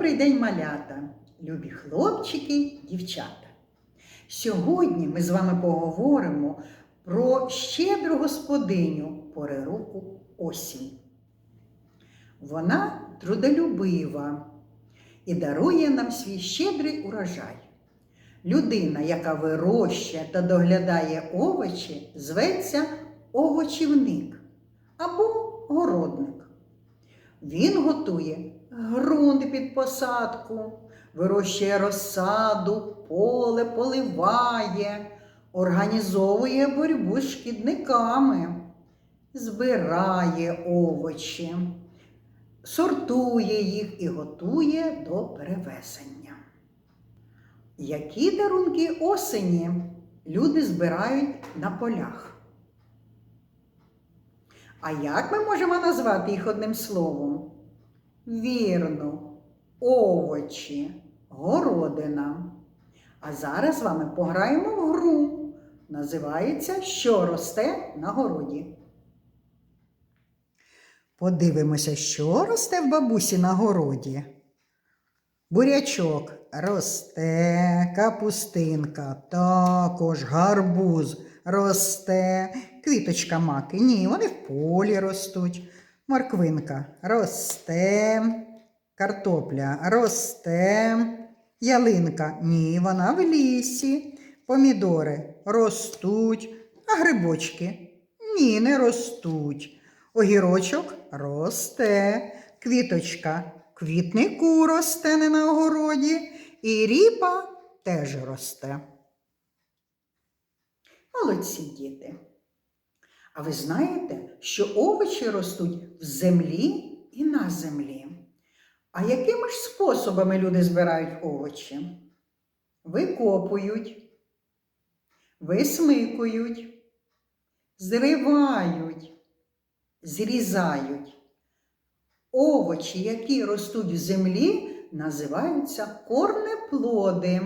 Добрий день, малята, любі хлопчики, дівчата. Сьогодні ми з вами поговоримо про щедру господиню пори року осінь. Вона трудолюбива і дарує нам свій щедрий урожай. Людина, яка вирощує та доглядає овочі, зветься овочівник або городник. Він готує ґрунт під посадку, вирощує розсаду, поле поливає, організовує боротьбу з шкідниками, збирає овочі, сортує їх і готує до перевезення. Які дарунки осені люди збирають на полях? А як ми можемо назвати їх одним словом? Вірно, овочі, городина. А зараз з вами пограємо в гру. Називається Що росте на городі. Подивимося, що росте в бабусі на городі. Бурячок росте, капустинка, також гарбуз росте, квіточка маки. Ні, вони в полі ростуть. Морквинка. Росте, картопля. Росте, ялинка. Ні, вона в лісі. Помідори. Ростуть, а грибочки? Ні, не ростуть. Огірочок? Росте, квіточка? Квітнику росте не на огороді, і ріпа теж росте. Молодці діти. А ви знаєте, що овочі ростуть в землі і на землі. А якими ж способами люди збирають овочі? Викопують, висмикують, зривають, зрізають. Овочі, які ростуть в землі, називаються корнеплоди.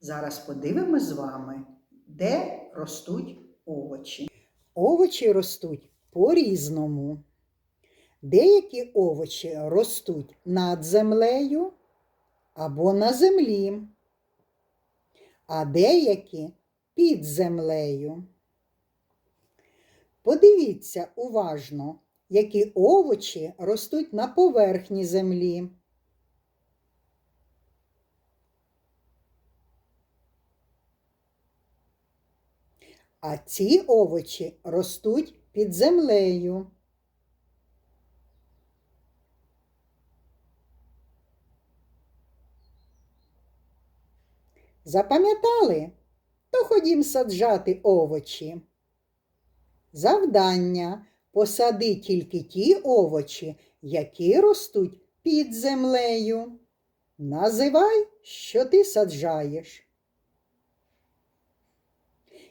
Зараз подивимось з вами, де ростуть овочі. Овочі ростуть по-різному. Деякі овочі ростуть над землею або на землі, а деякі під землею. Подивіться уважно, які овочі ростуть на поверхні землі. А ці овочі ростуть під землею. Запам'ятали? То ходім саджати овочі. Завдання посади тільки ті овочі, які ростуть під землею. Називай, що ти саджаєш.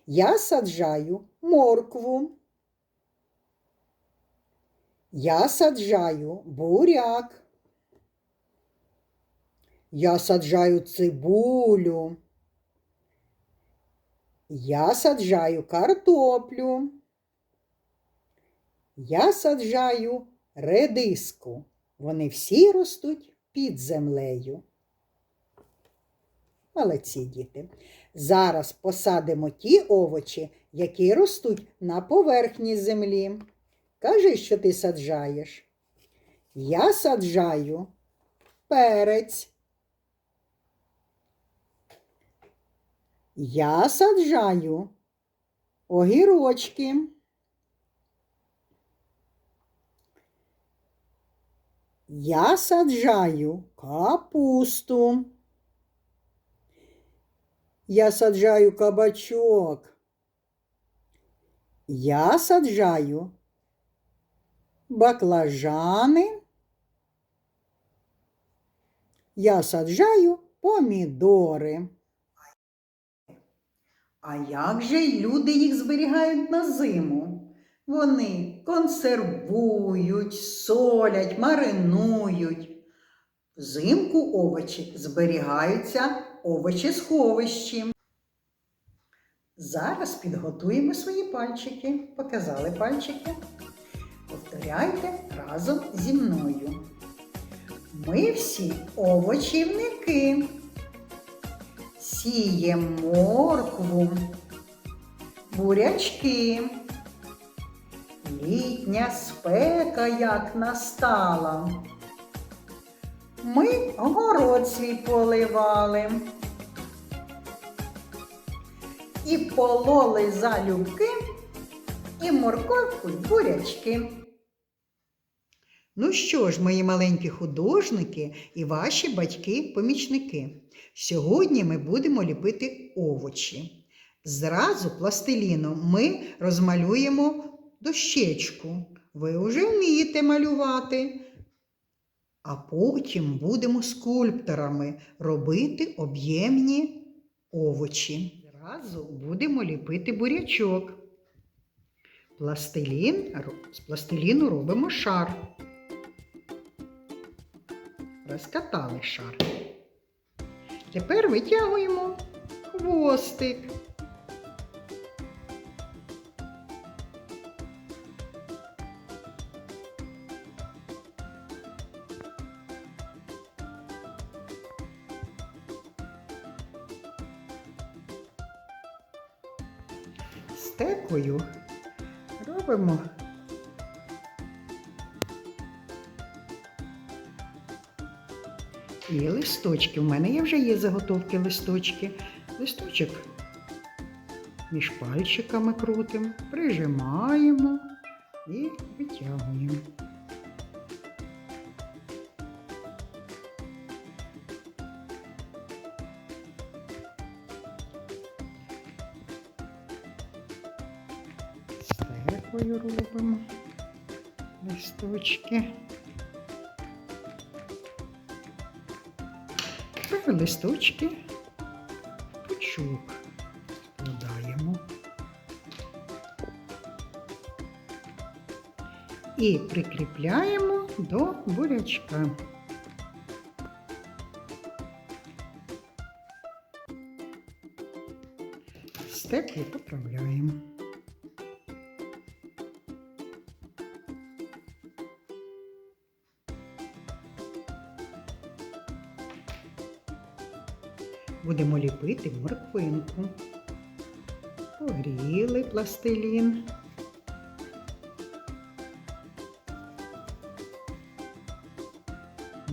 Я саджаю моркву. Я саджаю буряк. Я саджаю цибулю. Я саджаю картоплю. Я саджаю редиску. Вони всі ростуть під землею. Молодці діти. Зараз посадимо ті овочі, які ростуть на поверхні землі. Кажи, що ти саджаєш. Я саджаю перець. Я саджаю огірочки. Я саджаю капусту. Я саджаю кабачок. Я саджаю баклажани. Я саджаю помідори. А як же люди їх зберігають на зиму? Вони консервують, солять, маринують. Взимку овочі зберігаються овочесховищі. Зараз підготуємо свої пальчики. Показали пальчики. Повторяйте разом зі мною. Ми всі овочівники. Сієм моркву, бурячки. Літня спека як настала. Ми город свій поливали. І пололи залюбки, і морковку, й бурячки. Ну що ж, мої маленькі художники і ваші батьки-помічники. Сьогодні ми будемо ліпити овочі. Зразу пластиліном ми розмалюємо дощечку. Ви вже вмієте малювати. А потім будемо скульпторами робити об'ємні овочі. Зразу будемо ліпити бурячок. Пластилін, з пластиліну робимо шар. Розкатали шар. Тепер витягуємо хвостик. Стекою робимо І листочки. У мене є вже є заготовки листочки. Листочок між пальчиками крутимо, прижимаємо і витягуємо. Стекою робимо листочки. Листочки пучок складаємо. І прикріпляємо до бурячка. Стекло поправляємо. Будемо ліпити морквинку. Погріли пластилін.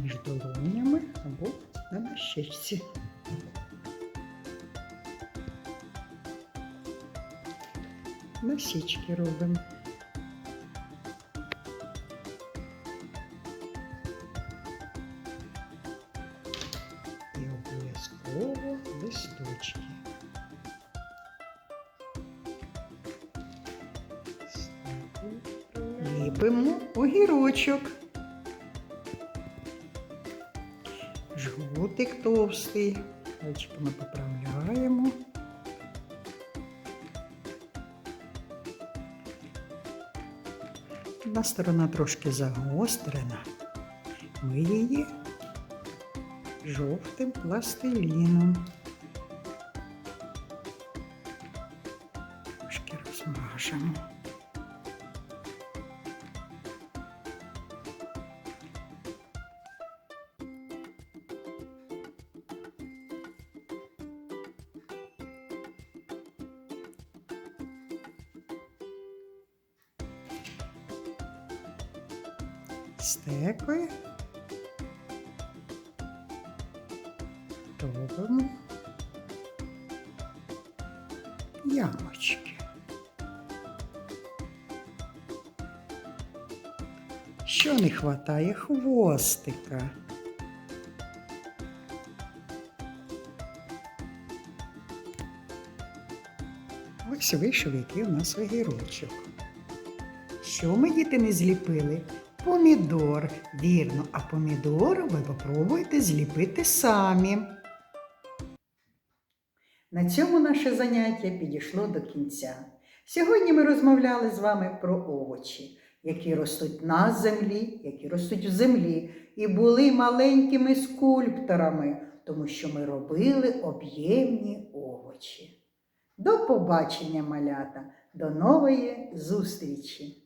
Між долонями або на дощечці. Насічки робимо. Ліпимо огірочок. Жгутик товстий. Пальчиками поправляємо. Одна сторона трошки загострена. Ми її жовтим пластиліном. Трошки розмажемо. Стекою робимо ямочки. Що не вистачає хвостика. Ось вийшов який у нас огірочок. Що ми діти не зліпили? Помідор. Вірно, а помідор ви попробуєте зліпити самі. На цьому наше заняття підійшло до кінця. Сьогодні ми розмовляли з вами про овочі, які ростуть на землі, які ростуть в землі, і були маленькими скульпторами, тому що ми робили об'ємні овочі. До побачення, малята, до нової зустрічі!